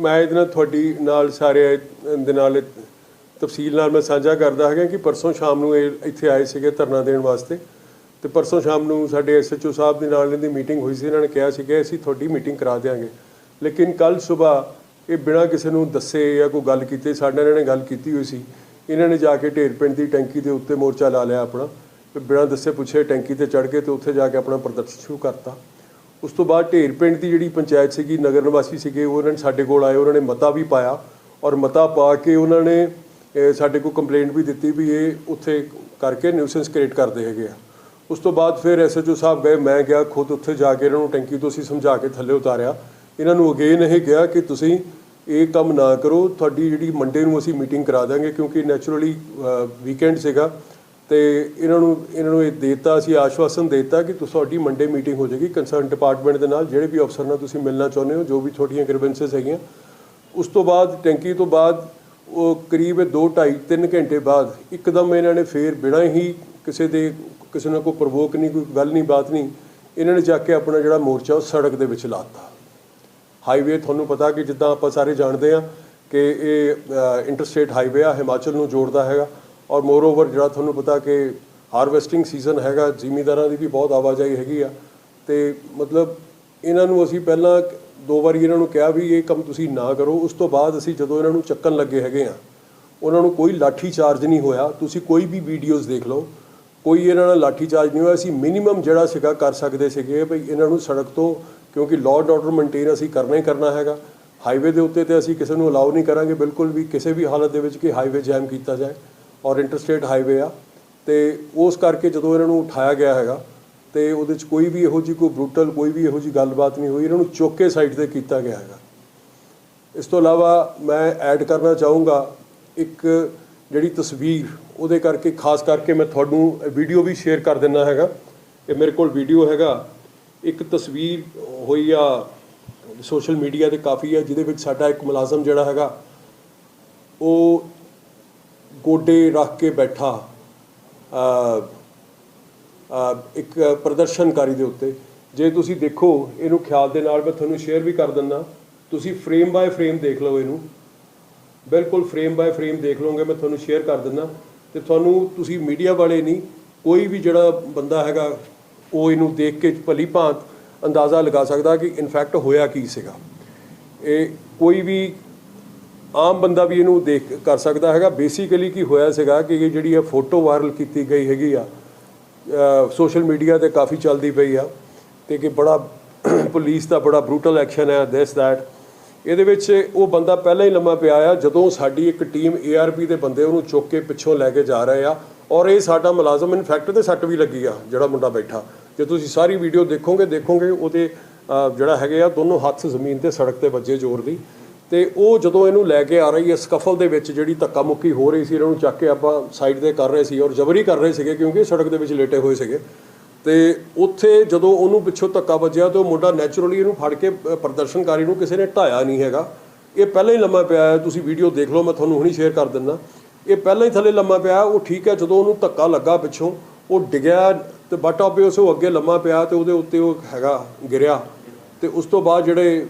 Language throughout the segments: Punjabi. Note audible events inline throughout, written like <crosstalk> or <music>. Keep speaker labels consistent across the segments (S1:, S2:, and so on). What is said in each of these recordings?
S1: ਮੈਂ ਇਹਦੇ ਨਾਲ ਤੁਹਾਡੀ ਨਾਲ ਸਾਰੇ ਦੇ ਨਾਲ ਤਫਸੀਲ ਨਾਲ ਮੈਂ ਸਾਂਝਾ ਕਰਦਾ ਹੈਗਾ ਕਿ ਪਰਸੋਂ ਸ਼ਾਮ ਨੂੰ ਇਹ ਇੱਥੇ ਆਏ ਸੀਗੇ ਧਰਨਾ ਦੇਣ ਵਾਸਤੇ। ਤੇ ਪਰਸੋਂ ਸ਼ਾਮ ਨੂੰ ਸਾਡੇ ਐਸਐਚਓ ਸਾਹਿਬ ਦੇ ਨਾਲ ਇਹਦੀ ਮੀਟਿੰਗ ਹੋਈ ਸੀ, ਇਹਨਾਂ ਨੇ ਕਿਹਾ ਸੀ ਕਿ ਅਸੀਂ ਤੁਹਾਡੀ ਮੀਟਿੰਗ ਕਰਾ ਦੇਵਾਂਗੇ ਲੇਕਿਨ ਕੱਲ ਸਵੇਰ ਇਹ ਬਿਨਾਂ ਕਿਸੇ ਨੂੰ ਦੱਸੇ ਜਾਂ ਕੋਈ ਗੱਲ ਕੀਤੇ, ਸਾਡੇ ਨਾਲ ਇਹਨਾਂ ਨੇ ਗੱਲ ਕੀਤੀ ਹੋਈ ਸੀ। ਇਹਨਾਂ ਨੇ ਜਾ ਕੇ ਢੇਰ ਪਿੰਡ ਦੀ ਟੈਂਕੀ ਦੇ ਉੱਤੇ ਮੋਰਚਾ ਲਾ ਲਿਆ ਆਪਣਾ। ਬਿਨਾਂ ਦੱਸੇ ਪੁੱਛੇ ਟੈਂਕੀ ਤੇ ਚੜ ਕੇ ਤੇ ਉੱਥੇ ਜਾ ਕੇ ਆਪਣਾ ਪ੍ਰਦਰਸ਼ਨ ਸ਼ੁਰੂ ਕਰਤਾ। ਉਸ ਤੋਂ ਬਾਅਦ ਢੇਰ ਪਿੰਡ ਦੀ ਜਿਹੜੀ ਪੰਚਾਇਤ ਸੀਗੀ, ਨਗਰ ਨਿਵਾਸੀ ਸੀਗੇ ਉਹਨਾਂ ਨੇ ਸਾਡੇ ਕੋਲ ਆਏ, ਉਹਨਾਂ ਨੇ ਮਤਾ ਵੀ ਪਾਇਆ। ਔਰ ਮਤਾ ਪਾ ਕੇ ਉਹਨਾਂ ਨੇ ਅਹ, ਸਾਡੇ ਕੋਲ ਕੰਪਲੇਂਟ ਵੀ ਦਿੱਤੀ ਵੀ ਇਹ ਉੱਥੇ ਕਰਕੇ ਨਿਊਸੈਂਸ ਕ੍ਰੀਏਟ ਕਰਦੇ ਹੈਗੇ ਆ। ਉਸ ਤੋਂ ਬਾਅਦ ਫਿਰ ਐਸਐਚਓ ਸਾਹਿਬ ਗਏ ਮੈਂ ਗਿਆ ਖੁਦ ਉੱਥੇ ਜਾ ਕੇ ਇਹਨਾਂ ਨੂੰ ਟੈਂਕੀ ਤੋਂ ਅਸੀਂ ਸਮਝਾ ਕੇ ਥੱਲੇ ਉਤਾਰਿਆ। ਇਹਨਾਂ ਨੂੰ ਅਗੇਨ ਇਹ ਗਿਆ ਕਿ ਤੁਸੀਂ ਇਹ ਕੰਮ ਨਾ ਕਰੋ ਤੁਹਾਡੀ ਜਿਹੜੀ ਮੰਡੇ ਨੂੰ ਅਸੀਂ ਮੀਟਿੰਗ ਕਰਾ ਦਾਂਗੇ ਕਿਉਂਕਿ ਨੈਚੁਰਲੀ ਵੀਕਐਂਡ ਸੀਗਾ। ਤੇ ਇਹਨਾਂ ਨੂੰ ਇਹਨਾਂ ਨੂੰ ਇਹ ਦਿੱਤਾ ਅਸੀਂ ਆਸ਼ਵਾਸਨ ਦੇਤਾ ਕਿ ਤੁਹਾਡੀ ਮੰਡੇ ਮੀਟਿੰਗ ਹੋ ਜਾਏਗੀ। ਕੰਸਰਨ ਡਿਪਾਰਟਮੈਂਟ ਦੇ ਨਾਲ ਜਿਹੜੇ ਵੀ ਅਫਸਰ ਨਾਲ ਤੁਸੀਂ ਮਿਲਣਾ ਚਾਹੁੰਦੇ ਹੋ ਜੋ ਵੀ ਤੁਹਾਡੀਆਂ ਗ੍ਰੀਵੈਂਸਸ ਹੈਗੀਆਂ। ਉਸ ਤੋਂ ਬਾਅਦ ਟੈਂਕੀ ਤੋਂ ਬਾਅਦ ਉਹ ਕਰੀਬ 2 2.5 3 ਘੰਟੇ ਬਾਅਦ ਇੱਕਦਮ ਇਹਨਾਂ ਨੇ ਫੇਰ ਬਿਨਾਂ ਹੀ ਕਿਸੇ ਦੇ, ਕਿਸੇ ਨਾਲ ਕੋਈ ਪ੍ਰਵੋਕ ਨਹੀਂ, ਕੋਈ ਗੱਲ ਨਹੀਂ, ਬਾਤ ਨਹੀਂ, ਇਹਨਾਂ ਨੇ ਜਾ ਕੇ ਆਪਣਾ ਜਿਹੜਾ ਮੋਰਚਾ ਉਹ ਸੜਕ ਦੇ ਵਿੱਚ ਲਾਤਾ ਹਾਈਵੇ, ਤੁਹਾਨੂੰ ਪਤਾ ਕਿ ਜਿੱਦਾਂ ਆਪਾਂ ਸਾਰੇ ਜਾਣਦੇ ਆ ਕਿ ਇਹ ਇੰਟਰਸਟੇਟ ਹਾਈਵੇ ਆ, ਹਿਮਾਚਲ ਨੂੰ ਜੋੜਦਾ ਹੈਗਾ ਔਰ ਮੋਰ ਓਵਰ ਜਿਹੜਾ ਤੁਹਾਨੂੰ ਪਤਾ ਕਿ ਹਾਰਵੈਸਟਿੰਗ ਸੀਜ਼ਨ ਹੈਗਾ, ਜ਼ਿਮੀਦਾਰਾਂ ਦੀ ਵੀ ਬਹੁਤ ਆਵਾਜਾਈ ਹੈਗੀ ਆ ਤੇ ਮਤਲਬ ਇਹਨਾਂ ਨੂੰ ਅਸੀਂ ਪਹਿਲਾਂ ਦੋ ਵਾਰੀ ਇਹਨਾਂ ਨੂੰ ਕਿਹਾ ਵੀ ਇਹ ਕੰਮ ਤੁਸੀਂ ਨਾ ਕਰੋ। ਉਸ ਤੋਂ ਬਾਅਦ ਅਸੀਂ ਜਦੋਂ ਇਹਨਾਂ ਨੂੰ ਚੱਕਣ ਲੱਗੇ ਹੈਗੇ ਆ ਉਹਨਾਂ ਨੂੰ ਕੋਈ ਲਾਠੀ ਚਾਰਜ ਨਹੀਂ ਹੋਇਆ। ਤੁਸੀਂ ਕੋਈ ਵੀ ਵੀਡੀਓਜ਼ ਦੇਖ ਲਓ, ਕੋਈ ਇਹਨਾਂ ਨਾਲ ਲਾਠੀ ਚਾਰਜ ਨਹੀਂ ਹੋਇਆ। ਅਸੀਂ ਮਿਨੀਮਮ ਜਿਹੜਾ ਸੀਗਾ ਕਰ ਸਕਦੇ ਸੀਗੇ ਭਈ ਇਹਨਾਂ ਨੂੰ ਸੜਕ ਤੋਂ, ਕਿਉਂਕਿ ਲਾਅ ਐਂਡ ਆਰਡਰ ਮੇਨਟੇਨ ਅਸੀਂ ਕਰਨਾ ਹੀ ਕਰਨਾ ਹੈਗਾ। ਹਾਈਵੇ ਦੇ ਉੱਤੇ ਤੇ ਅਸੀਂ ਕਿਸੇ ਨੂੰ ਅਲਾਉ ਨਹੀਂ ਕਰਾਂਗੇ। ਬਿਲਕੁਲ ਵੀ ਕਿਸੇ ਵੀ ਹਾਲਤ ਦੇ ਵਿੱਚ ਕਿ ਹਾਈਵੇ ਜੈਮ ਕੀਤਾ ਜਾਏ। ਔਰ ਇੰਟਰਸਟੇਟ ਹਾਈਵੇ ਆ। ਤੇ ਉਸ ਕਰਕੇ ਜਦੋਂ ਇਹਨਾਂ ਨੂੰ ਉਠਾਇਆ ਗਿਆ ਹੈਗਾ ਤੇ ਉਹਦੇ ਚ ਕੋਈ ਵੀ ਇਹੋ ਜੀ ਕੋਈ ਬਰੂਟਲ ਕੋਈ ਵੀ ਇਹੋ ਜੀ ਗੱਲਬਾਤ ਨਹੀਂ ਹੋਈ। ਇਹਨਾਂ ਨੂੰ ਚੁੱਕ ਸਾਈਡ ਤੇ ਕੀਤਾ ਗਿਆ ਹੈਗਾ। ਇਸ ਤੋਂ ਇਲਾਵਾ ਮੈਂ ਐਡ ਕਰਨਾ ਚਾਹੂੰਗਾ ਇੱਕ ਜਿਹੜੀ ਤਸਵੀਰ, ਉਹਦੇ ਕਰਕੇ ਖਾਸ ਕਰਕੇ ਮੈਂ ਤੁਹਾਨੂੰ ਵੀਡੀਓ ਵੀ ਸ਼ੇਅਰ ਕਰ ਦਿੰਦਾ ਹੈਗਾ। ਇਹ ਮੇਰੇ ਕੋਲ ਵੀਡੀਓ ਹੈਗਾ। ਇੱਕ ਤਸਵੀਰ ਹੋਈ ਆ ਸੋਸ਼ਲ ਮੀਡੀਆ ਤੇ ਕਾਫੀ ਆ, ਜਿਹਦੇ ਵਿੱਚ ਸਾਡਾ ਇੱਕ ਮੁਲਾਜ਼ਮ ਜਿਹੜਾ ਹੈਗਾ, ਉਹ ਗੋਡੇ ਰੱਖ ਕੇ ਬੈਠਾ। ਇੱਕ ਪ੍ਰਦਰਸ਼ਨਕਾਰੀ ਦੇ ਉੱਤੇ। ਜੇ ਤੁਸੀਂ ਦੇਖੋ, ਇਹਨੂੰ ਖਿਆਲ ਦੇ ਨਾਲ ਮੈਂ ਤੁਹਾਨੂੰ ਸ਼ੇਅਰ ਵੀ ਕਰ ਦਿੰਦਾ। ਤੁਸੀਂ ਫਰੇਮ ਬਾਏ ਫਰੇਮ ਦੇਖ ਲਓ ਇਹਨੂੰ। ਬਿਲਕੁਲ ਫਰੇਮ ਬਾਏ ਫਰੇਮ ਦੇਖ ਲਓਗੇ, ਮੈਂ ਤੁਹਾਨੂੰ ਸ਼ੇਅਰ ਕਰ ਦਿੰਦਾ। ਤੇ ਤੁਹਾਨੂੰ ਤੁਸੀਂ ਮੀਡੀਆ ਵਾਲੇ ਨਹੀਂ, ਕੋਈ ਵੀ ਜਿਹੜਾ ਬੰਦਾ ਹੈਗਾ, ਉਹ ਇਹਨੂੰ ਦੇਖ ਕੇ ਭਲੀ ਭਾਂਤ ਅੰਦਾਜ਼ਾ ਲਗਾ ਸਕਦਾ ਕਿ ਇਨਫੈਕਟ ਹੋਇਆ ਕੀ ਸੀਗਾ। ਇਹ ਕੋਈ ਵੀ ਆਮ ਬੰਦਾ ਵੀ ਇਹਨੂੰ ਦੇਖ, ਕਰ ਸਕਦਾ ਹੈਗਾ। ਬੇਸਿਕਲੀ ਕੀ ਹੋਇਆ ਸੀਗਾ ਕਿ ਇਹ ਜਿਹੜੀ ਇਹ ਫੋਟੋ ਵਾਇਰਲ ਕੀਤੀ ਗਈ ਹੈਗੀ ਆ ਸੋਸ਼ਲ ਮੀਡੀਆ ਤੇ ਕਾਫੀ ਚੱਲਦੀ ਪਈ ਆ ਤੇ ਕਿ ਬੜਾ <clears throat> ਪੁਲਿਸ ਦਾ ਬੜਾ ਬਰੂਟਲ ਐਕਸ਼ਨ ਹੈ ਦਿਸ ਦੈਟ ਇਹਦੇ ਵਿੱਚ ਉਹ ਬੰਦਾ ਪਹਿਲਾਂ ਹੀ ਲੰਮਾ ਪਿਆ ਆ, ਜਦੋਂ ਸਾਡੀ ਇੱਕ ਟੀਮ ਏਆਰਪੀ ਦੇ ਬੰਦੇ ਉਹਨੂੰ ਚੁੱਕ ਕੇ ਪਿੱਛੋਂ ਲੈ ਕੇ ਜਾ ਰਹੇ ਆ, ਔਰ ਇਹ ਸਾਡਾ ਮੁਲਾਜ਼ਮ ਇਨਫੈਕਟ ਤੇ ਸੱਟ ਵੀ ਲੱਗੀ ਆ, ਜਿਹੜਾ ਮੁੰਡਾ ਬੈਠਾ। ਜੇ ਤੁਸੀਂ ਸਾਰੀ ਵੀਡੀਓ ਦੇਖੋਗੇ ਦੇਖੋਗੇ ਉਹਦੇ ਜਿਹੜਾ ਹੈਗੇ ਆ, ਦੋਨੋਂ ਹੱਥ ਜ਼ਮੀਨ ਤੇ ਸੜਕ ਤੇ ਵੱਜੇ ਜ਼ੋਰ ਦੀ। ਤੇ ਉਹ ਜਦੋਂ ਇਹਨੂੰ ਲੈ ਕੇ ਆ ਰਹੀ ਹੈ ਸਕਫਲ ਦੇ ਵਿੱਚ ਜਿਹੜੀ ਧੱਕਾ ਮੁੱਕੀ ਹੋ ਰਹੀ ਸੀ, ਇਹਨਾਂ ਨੂੰ ਚੱਕ ਕੇ ਆਪਾਂ ਸਾਈਡ ਤੇ ਕਰ ਰਹੇ ਸੀ ਔਰ ਜ਼ਬਰੀ ਕਰ ਰਹੇ ਸੀਗੇ ਕਿਉਂਕਿ ਸੜਕ ਦੇ ਵਿੱਚ ਲੇਟੇ ਹੋਏ ਸੀਗੇ। ਤੇ ਉੱਥੇ ਜਦੋਂ ਉਹਨੂੰ ਪਿੱਛੋਂ ਧੱਕਾ ਵੱਜਿਆ ਤੇ ਉਹ ਮੁੰਡਾ ਨੈਚੁਰਲੀ ਇਹਨੂੰ ਫੜ ਕੇ ਪ੍ਰਦਰਸ਼ਨਕਾਰੀ ਨੂੰ ਕਿਸੇ ਨੇ ਢਾਇਆ ਨਹੀਂ ਹੈਗਾ। ਇਹ ਪਹਿਲਾਂ ਹੀ ਲੰਮਾ ਪਿਆ ਹੈ, ਤੁਸੀਂ ਵੀਡੀਓ ਦੇਖ ਲਓ, ਮੈਂ ਤੁਹਾਨੂੰ ਹੁਣੀ ਸ਼ੇਅਰ ਕਰ ਦਿੰਦਾ। ਇਹ ਪਹਿਲਾਂ ਹੀ ਥੱਲੇ ਲੰਮਾ ਪਿਆ, ਉਹ ਠੀਕ ਹੈ, ਜਦੋਂ ਉਹਨੂੰ ਧੱਕਾ ਲੱਗਾ ਪਿੱਛੋਂ, ਉਹ ਡਿੱਗਿਆ ਤੇ ਬਟ ਆਪੇ ਉਸ ਉਹ ਅੱਗੇ ਲੰਮਾ ਪਿਆ ਤੇ ਉਹਦੇ ਉੱਤੇ ਉਹ ਹੈਗਾ ਗਿਰਿਆ। ਤੇ ਉਸ ਤੋਂ ਬਾਅਦ ਜਿਹੜੇ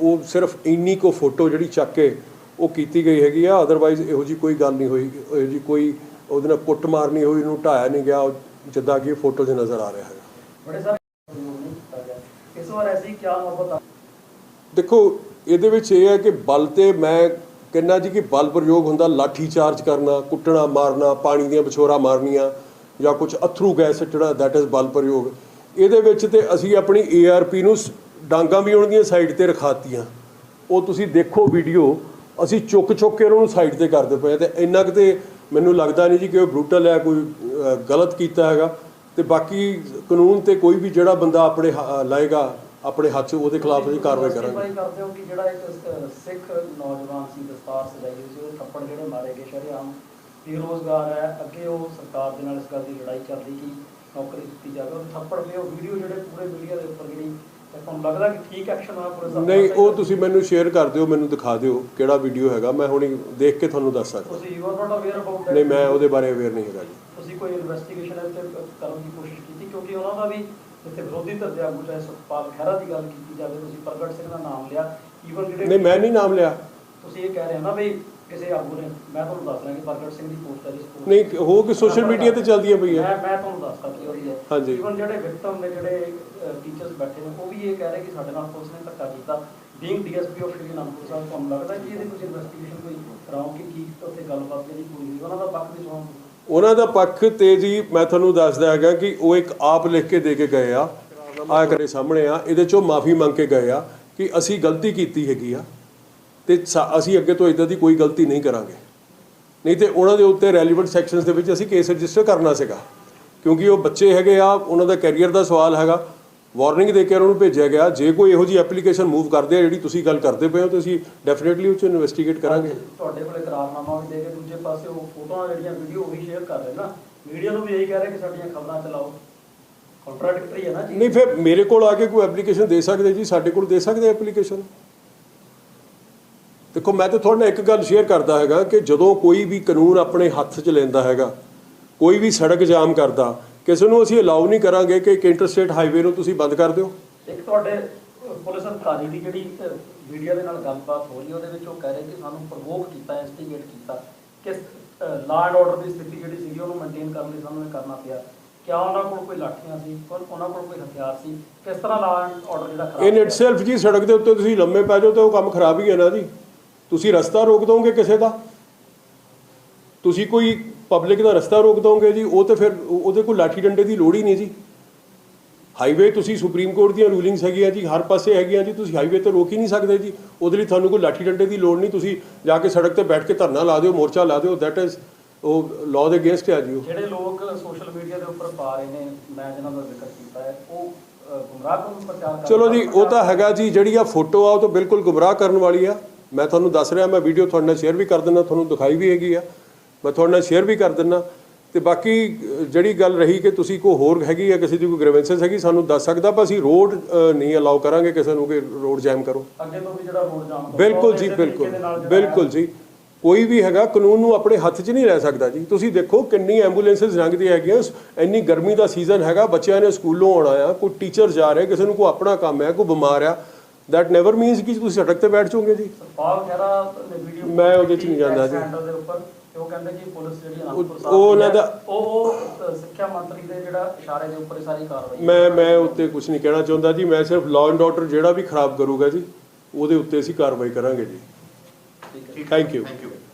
S1: ਉਹ ਸਿਰਫ ਇੰਨੀ ਕੋ ਫੋਟੋ ਜਿਹੜੀ ਚੱਕ ਕੇ ਉਹ ਕੀਤੀ ਗਈ ਹੈਗੀ ਆ ਅਦਰਵਾਈਜ਼ ਇਹੋ ਜੀ ਕੋਈ ਗੱਲ ਨਹੀਂ ਹੋਈ ਇਹੋ ਜੀ ਕੋਈ ਉਹਦੇ ਨਾਲ ਕੁੱਟ ਮਾਰਨੀ ਹੋਈ ਇਹਨੂੰ ਢਾਇਆ ਨਹੀਂ ਗਿਆ ਜਿੱਦਾਂ ਕਿ ਫੋਟੋ 'ਚ ਨਜ਼ਰ ਆ ਰਿਹਾ ਹੈਗਾ। ਦੇਖੋ ਇਹਦੇ ਵਿੱਚ ਇਹ ਹੈ ਕਿ ਬਲ ਤੇ ਮੈਂ ਕਹਿੰਦਾ ਜੀ ਕਿ ਬਲ ਪ੍ਰਯੋਗ ਹੁੰਦਾ ਲਾਠੀ ਚਾਰਜ ਕਰਨਾ ਕੁੱਟਣਾ ਮਾਰਨਾ ਪਾਣੀ ਦੀਆਂ ਬਛੋਰਾ ਮਾਰਨੀਆਂ ਜਾਂ ਕੁਝ ਅਥਰੂ ਗੈਸ ਜਿਹੜਾ ਦੈਟ ਇਜ਼ ਬਲ ਪ੍ਰਯੋਗ। ਇਹਦੇ ਵਿੱਚ ਤੇ ਅਸੀਂ ਆਪਣੀ ਏਆਰਪੀ ਨੂੰ ਡਾਂਗਾਂ ਵੀ ਉਹਨਾਂ ਦੀਆਂ ਸਾਈਡ ਤੇ ਰਖਾਤੀਆਂ। ਉਹ ਤੁਸੀਂ ਦੇਖੋ ਵੀਡੀਓ ਅਸੀਂ ਚੁੱਕ ਚੁੱਕ ਕੇ ਉਹਨਾਂ ਨੂੰ ਸਾਈਡ ਤੇ ਕਰਦੇ ਪਏ ਤੇ ਇੰਨਾ ਕੁ ਤੇ ਮੈਨੂੰ ਲੱਗਦਾ ਨਹੀਂ ਜੀ ਕਿ ਉਹ ਬਰੂਟਲ ਹੈ ਕੋਈ ਗਲਤ ਕੀਤਾ ਹੈਗਾ। ਤੇ ਬਾਕੀ ਕਾਨੂੰਨ ਤੇ ਕੋਈ ਵੀ ਜਿਹੜਾ ਬੰਦਾ ਆਪਣੇ ਲਾਏਗਾ ਆਪਣੇ ਹੱਥ 'ਚ ਉਹਦੇ ਖਿਲਾਫ ਅਸੀਂ ਕਾਰਵਾਈ ਕਰਾਂਗੇ।
S2: ਕਰਦੇ ਹੋ ਕਿ ਜਿਹੜਾ ਇੱਕ ਸਿੱਖ ਨੌਜਵਾਨ ਸੀ ਦਸਤਾਰ ਸਜਾਈ ਸੀ ਉਹਦੇ ਥੱਪੜ ਜਿਹੜੇ ਮਾਰੇ ਗਏ ਸ਼ਰੇਆਮ। ਬੇਰੋਜ਼ਗਾਰ ਹੈ ਅੱਗੇ ਉਹ ਸਰਕਾਰ ਦੇ ਨਾਲ ਇਸ ਗੱਲ ਦੀ ਲੜਾਈ ਚੱਲਦੀ ਕਿ ਨੌਕਰੀ ਦਿੱਤੀ ਜਾਵੇ। ਉਹ ਥੱਪੜ ਪਏ ਉਹ ਵੀਡੀਓ ਜਿਹੜੇ ਪੂਰੇ ਮੀਡੀਆ ਦੇ ਉੱਪਰ ਜਿਹੜੀ ਤੁਹਾਨੂੰ ਲੱਗਦਾ ਕਿ ਠੀਕ ਐਕਸ਼ਨ ਆ ਪੁਲਿਸ ਦਾ?
S1: ਨਹੀਂ ਉਹ ਤੁਸੀਂ ਮੈਨੂੰ ਸ਼ੇਅਰ ਕਰ ਦਿਓ ਮੈਨੂੰ ਦਿਖਾ ਦਿਓ ਕਿਹੜਾ ਵੀਡੀਓ ਹੈਗਾ। ਮੈਂ ਹੁਣੀ ਦੇਖ ਕੇ ਤੁਹਾਨੂੰ ਦੱਸ ਸਕਦਾ।
S2: ਤੁਸੀਂ you are not aware about
S1: ਨਹੀਂ ਮੈਂ ਉਹਦੇ ਬਾਰੇ ਅਵੇਅਰ ਨਹੀਂ ਹੈਗਾ ਜੀ।
S2: ਤੁਸੀਂ ਕੋਈ ਇਨਵੈਸਟੀਗੇਸ਼ਨ ਤੇ ਕਰਨ ਦੀ ਕੋਸ਼ਿਸ਼ ਕੀਤੀ? ਕਿਉਂਕਿ ਉਹਨਾਂ ਦਾ ਵੀ ਜਿੱਥੇ ਵਿਰੋਧੀ ਧਿਰ ਦੇ ਆਗੂ ਚਾਹੇ ਸੁਖਪਾਲ ਖਹਿਰਾ ਦੀ ਗੱਲ ਕੀਤੀ ਜਾਵੇ ਤੁਸੀਂ ਪ੍ਰਗਟ ਸਿੰਘ ਦਾ ਨਾਮ ਲਿਆ। ਈਵਨ ਜਿਹੜੇ
S1: ਨਹੀਂ ਮੈਂ ਨਹੀਂ ਨਾਮ ਲਿਆ।
S2: ਤੁਸੀਂ ਇਹ ਕਹਿ ਰਹੇ ਹੋ ਨਾ ਵੀ ਕਿਸੇ ਆਗੂ ਨੇ ਮੈਂ ਤੁਹਾਨੂੰ ਦੱਸ ਰਿਹਾ ਕਿ ਪ੍ਰਗਟ ਸਿੰਘ ਦੀ ਪੋਸਟ ਹੈ post
S1: ਨਹੀਂ ਹੋ ਕਿ ਸੋਸ਼ਲ ਮੀਡੀਆ ਤੇ ਚੱਲਦੀਆਂ ਪਈਆਂ?
S2: ਮੈਂ ਮੈਂ ਤੁਹਾਨੂੰ ਦੱਸਦਾ ਕਿ ਉਹਦੀ ਹੈ।
S1: ਹਾਂਜੀ।
S2: ਈਵਨ ਜਿਹੜੇ ਵਿਕਟਮ ਨੇ ਜਿਹੜੇ ਟੀਚਰਸ ਬੈਠੇ ਨੇ ਉਹ ਵੀ ਇਹ ਕਹਿ ਰਹੇ ਕਿ ਸਾਡੇ ਨਾਲ ਪੁਲਿਸ ਨੇ ਧੱਕਾ ਕੀਤਾ। Being DSP of Shri Anandpur Sahib ਤੁਹਾਨੂੰ ਲੱਗਦਾ ਕਿ ਇਹਦੀ ਕੁਝ ਇਨਵੈਸਟੀਗੇਸ਼ਨ ਕੋਈ ਕਰਾਓ ਕਿ ਕੀ ਉੱਥੇ ਗੱਲਬਾਤ ਜਿਹੜੀ ਪੂਰੀ ਹੋਈ? ਉਹਨਾਂ ਦਾ ਪੱਖ ਵੀ ਸੁਣਾਓ।
S1: ਉਹਨਾਂ ਦਾ ਪੱਖ ਤੇ ਜੀ ਮੈਂ ਤੁਹਾਨੂੰ ਦੱਸਦਾ ਹੈਗਾ ਕਿ ਉਹ ਇੱਕ ਆਪ ਲਿਖ ਕੇ ਦੇ ਕੇ ਗਏ ਆ। ਆ ਕਰੇ ਸਾਹਮਣੇ ਆ ਇਹਦੇ ਚੋਂ ਮਾਫੀ ਮੰਗ ਕੇ ਗਏ ਆ ਕਿ ਅਸੀਂ ਗਲਤੀ ਕੀਤੀ ਹੈਗੀ ਆ। ਤੇ ਅਸੀਂ ਅੱਗੇ ਤੋਂ ਇਦਾਂ ਦੀ ਕੋਈ ਗਲਤੀ ਨਹੀਂ ਕਰਾਂਗੇ। ਨਹੀਂ ਤੇ ਉਹਨਾਂ ਦੇ ਉੱਤੇ ਰੈਲੀਵੈਂਟ ਸੈਕਸ਼ਨਸ ਦੇ ਵਿੱਚ ਅਸੀਂ ਕੇਸ ਰਜਿਸਟਰ ਕਰਨਾ ਸੀਗਾ। ਕਿਉਂਕਿ ਉਹ ਬੱਚੇ ਹੈਗੇ ਆ ਉਹਨਾਂ ਦਾ ਕੈਰੀਅਰ ਦਾ ਸਵਾਲ ਹੈਗਾ। ਵਾਰਨਿੰਗ ਦੇ ਕੇ ਉਹਨਾਂ ਨੂੰ ਭੇਜਿਆ ਗਿਆ ਜੇ ਕੋਈ ਇਹੋ ਜੀ ਐਪਲੀਕੇਸ਼ਨ ਮੂਵ ਕਰਦੇ ਆ ਜਿਹੜੀ ਤੁਸੀਂ ਗੱਲ ਕਰਦੇ ਪਏ ਹੋ ਤੇ ਅਸੀਂ ਡੈਫੀਨਿਟਲੀ ਉਹ 'ਚ ਇਨਵੈਸਟੀਗੇਟ ਕਰਾਂਗੇ।
S2: ਤੁਹਾਡੇ ਕੋਲੇ ਇਕਰਾਰਨਾਮਾ ਵੀ ਦੇ ਕੇ ਦੂਜੇ ਪਾਸੇ ਉਹ ਫੋਟੋਆਂ ਜਿਹੜੀਆਂ ਵੀਡੀਓ ਉਹੀ ਸ਼ੇਅਰ ਕਰ ਰਹੇ ਨਾ ਮੀਡੀਆ ਨੂੰ ਵੀ ਇਹੀ ਕਹਿ ਰਹੇ ਕਿ ਸਾਡੀਆਂ ਖਬਰਾਂ ਚਲਾਓ। ਕੰਟਰਾਡਿਕਟਰੀ ਹੈ ਨਾ ਜੀ।
S1: ਨਹੀਂ ਫਿਰ ਮੇਰੇ ਕੋਲ ਆ ਕੇ ਕੋਈ ਐਪਲੀਕੇਸ਼ਨ ਦੇ ਸਕਦੇ ਜੀ? ਸਾਡੇ ਕੋਲ ਦੇ ਸਕਦੇ ਐਪਲੀਕੇਸ਼ਨ ਦੇਖੋ ਮੈਂ ਤਾਂ ਤੁਹਾਡੇ ਨਾਲ ਇੱਕ ਗੱਲ ਸ਼ੇਅਰ ਕਰਦਾ ਹੈਗਾ ਕਿ ਜਦੋਂ ਕੋਈ ਵੀ ਕਾਨੂੰਨ ਆਪਣੇ ਹੱਥ 'ਚ ਲੈਂਦਾ ਹੈਗਾ ਕੋਈ ਵੀ ਸੜਕ ਜਾਮ ਕਰਦਾ ਕਿਸੇ ਨੂੰ ਅਸੀਂ ਅਲਾਉ ਨਹੀਂ ਕਰਾਂਗੇ ਕਿ ਇੱਕ ਇੰਟਰਸਟੇਟ ਹਾਈਵੇ ਨੂੰ ਤੁਸੀਂ ਬੰਦ ਕਰ ਦਿਓ।
S2: ਇੱਕ ਤੁਹਾਡੇ ਪੁਲਿਸ ਅਧਿਕਾਰੀ ਦੀ ਜਿਹੜੀ ਮੀਡੀਆ ਦੇ ਨਾਲ ਗੱਲਬਾਤ ਹੋ ਰਹੀ ਉਹਦੇ ਵਿੱਚ ਉਹ ਕਹਿ ਰਹੇ ਕਿ ਸਾਨੂੰ ਪ੍ਰਵੋਕ ਕੀਤਾ ਇਨਸਟੀਗੇਟ ਕੀਤਾ ਕਿਸ ਲਾਅ ਐਂਡ ਆਰਡਰ ਦੀ ਸਥਿਤੀ ਜਿਹੜੀ ਸੀਗੀ ਉਹਨੂੰ ਮੇਨਟੇਨ ਕਰਨ ਲਈ ਸਾਨੂੰ ਇਹ ਕਰਨਾ ਪਿਆ। ਕਿਆ ਉਹਨਾਂ ਕੋਲ ਕੋਈ ਲਾਠੀਆਂ ਸੀ? ਕੋਲ ਉਹਨਾਂ ਕੋਲ ਕੋਈ ਹਥਿਆਰ ਸੀ? ਕਿਸ ਤਰ੍ਹਾਂ ਲਾਅ ਐਂਡ ਆਰਡਰ ਜਿਹੜਾ ਖਰਾਬ
S1: ਇਨ? ਇਟਸੈਲਫ ਜੀ ਸੜਕ ਦੇ ਉੱਤੇ ਤੁਸੀਂ ਲੰਮੇ ਪੈ ਜਾਓ ਤੇ ਉਹ ਕੰਮ ਖਰਾਬ ਹੀ ਹੈ ਨਾ ਜੀ। ਤੁਸੀਂ ਰਸਤਾ ਰੋਕ ਦੋਗੇ ਕਿਸੇ ਦਾ? ਤੁਸੀਂ ਕੋਈ ਪਬਲਿਕ ਦਾ ਰਸਤਾ ਰੋਕ ਦੋਗੇ ਜੀ? ਉਹ ਤੇ ਫਿਰ ਉਹਦੇ ਕੋਲ ਲਾਠੀ ਡੰਡੇ ਦੀ ਲੋੜ ਹੀ ਨਹੀਂ ਜੀ। ਹਾਈਵੇ ਤੁਸੀਂ ਸੁਪਰੀਮ ਕੋਰਟ ਦੀਆਂ ਰੂਲਿੰਗਸ ਹੈਗੀਆਂ ਜੀ ਹਰ ਪਾਸੇ ਹੈਗੀਆਂ ਜੀ ਤੁਸੀਂ ਹਾਈਵੇ ਤੇ ਰੋਕ ਹੀ ਨਹੀਂ ਸਕਦੇ ਜੀ। ਉਹਦੇ ਲਈ ਤੁਹਾਨੂੰ ਕੋਈ ਲਾਠੀ ਡੰਡੇ ਦੀ ਲੋੜ ਨਹੀਂ ਤੁਸੀਂ ਜਾ ਕੇ ਸੜਕ ਤੇ ਬੈਠ ਕੇ ਧਰਨਾ ਲਾ ਦਿਓ ਮੋਰਚਾ ਲਾ ਦਿਓ ਦੈਟ ਇਜ਼ ਉਹ ਲਾਅ ਦੇ ਅਗੇਂਸਟ ਹੈ ਜੀ ਉਹ।
S2: ਜਿਹੜੇ ਲੋਕ ਸੋਸ਼ਲ ਮੀਡੀਆ ਦੇ ਉੱਪਰ ਪਾ ਰਹੇ ਨੇ ਮੈਂ ਜਿਹਨਾਂ ਦਾ ਜ਼ਿਕਰ ਕੀਤਾ ਹੈ ਉਹ ਗੁੰਮਰਾਹ ਕਰਨ ਪ੍ਰਚਾਰ ਕਰ
S1: ਚਲੋ ਜੀ ਉਹ ਤਾਂ ਹੈਗਾ ਜੀ ਜਿਹੜੀ ਆ ਫੋਟੋ ਆ ਉਹ ਤਾਂ ਬਿਲਕੁਲ ਗੁੰਮਰਾਹ ਕਰਨ ਵਾਲੀ ਆ। ਮੈਂ ਤੁਹਾਨੂੰ ਦੱਸ ਰਿਹਾ ਮੈਂ ਵੀਡੀਓ ਤੁਹਾਡੇ ਨਾਲ ਸ਼ੇਅਰ ਵੀ ਕਰ ਦਿੰਦਾ ਤੁਹਾਨੂੰ ਦਿਖਾਈ ਵੀ ਹੈਗੀ ਆ। ਮੈਂ ਤੁਹਾਡੇ ਨਾਲ ਸ਼ੇਅਰ ਵੀ ਕਰ ਦਿੰਦਾ। ਤੇ ਬਾਕੀ ਜਿਹੜੀ ਗੱਲ ਰਹੀ ਕਿ ਤੁਸੀਂ ਕੋਈ ਹੋਰ ਹੈਗੀ ਆ ਕਿਸੇ ਦੀ ਕੋਈ ਗ੍ਰੈਵੈਂਸਸ ਹੈਗੀ ਸਾਨੂੰ ਦੱਸ ਸਕਦਾ ਪਰ ਅਸੀਂ ਰੋਡ ਨਹੀਂ ਅਲਾਉ ਕਰਾਂਗੇ ਕਿਸੇ ਨੂੰ ਕਿ ਰੋਡ ਜੈਮ ਕਰੋ।
S2: ਅੱਗੇ ਤੋਂ ਵੀ ਜਿਹੜਾ ਰੋਡ ਜਾਮ
S1: ਬਿਲਕੁਲ ਜੀ ਬਿਲਕੁਲ। ਬਿਲਕੁਲ ਜੀ। ਕੋਈ ਵੀ ਹੈਗਾ ਕਾਨੂੰਨ ਨੂੰ ਆਪਣੇ ਹੱਥ 'ਚ ਨਹੀਂ ਲੈ ਸਕਦਾ ਜੀ। ਤੁਸੀਂ ਦੇਖੋ ਕਿੰਨੀ ਐਂਬੂਲੈਂਸਸ ਲੰਘਦੀਆਂ ਹੈਗੀਆਂ ਇੰਨੀ ਗਰਮੀ ਦਾ ਸੀਜ਼ਨ ਹੈਗਾ ਬੱਚਿਆਂ ਨੇ ਸਕੂਲੋਂ ਆਉਣਾ ਆ ਕੋਈ ਟੀਚਰ ਜਾ ਰਿਹਾ ਕਿਸੇ ਨੂੰ ਕੋਈ ਆਪਣਾ ਕੰਮ ਹੈ ਕੋਈ ਬਿਮਾਰ ਆ ਦੈਟ ਨੈਵਰ ਮੀਨਸ ਕਿ ਤੁਸੀਂ ਸੜਕ ਤੇ ਬੈਠ ਜਾਓਗੇ ਜੀ
S2: ਸਰਪਾਲ ਨੇ ਵੀਡੀਓ
S1: ਮੈਂ ਉਹਦੇ 'ਚ ਨਹੀਂ ਜਾਂਦਾ ਜੀ।
S2: ਹੈਂਡਲ ਦੇ ਉੱਪਰ ਤੇ ਉਹ ਕਹਿੰਦੇ ਕਿ ਪੁਲਿਸ ਜਿਹੜੀ ਅਨੰਦਪੁਰ
S1: ਉਹ
S2: ਸਾਹਿਬ
S1: ਉਹਨਾਂ ਦਾ-
S2: ਉਹ ਉਹ ਸਿੱਖਿਆ ਮੰਤਰੀ ਦੇ ਜਿਹੜਾ ਇਸ਼ਾਰੇ ਦੇ ਉੱਪਰ ਸਾਰੀ ਕਾਰਵਾਈ
S1: ਮੈਂ ਮੈਂ ਉੱਤੇ ਕੁਝ ਨਹੀਂ ਕਹਿਣਾ ਚਾਹੁੰਦਾ ਜੀ ਮੈਂ ਸਿਰਫ ਲਾਅ ਐਂਡ ਆਰਡਰ ਜਿਹੜਾ ਵੀ ਖਰਾਬ ਕਰੂਗਾ ਜੀ ਉਹਦੇ ਉੱਤੇ ਅਸੀਂ ਕਾਰਵਾਈ ਕਰਾਂਗੇ ਜੀ
S2: ਠੀਕ ਹੈ
S1: ਥੈਂਕ ਯੂ
S3: Thank you.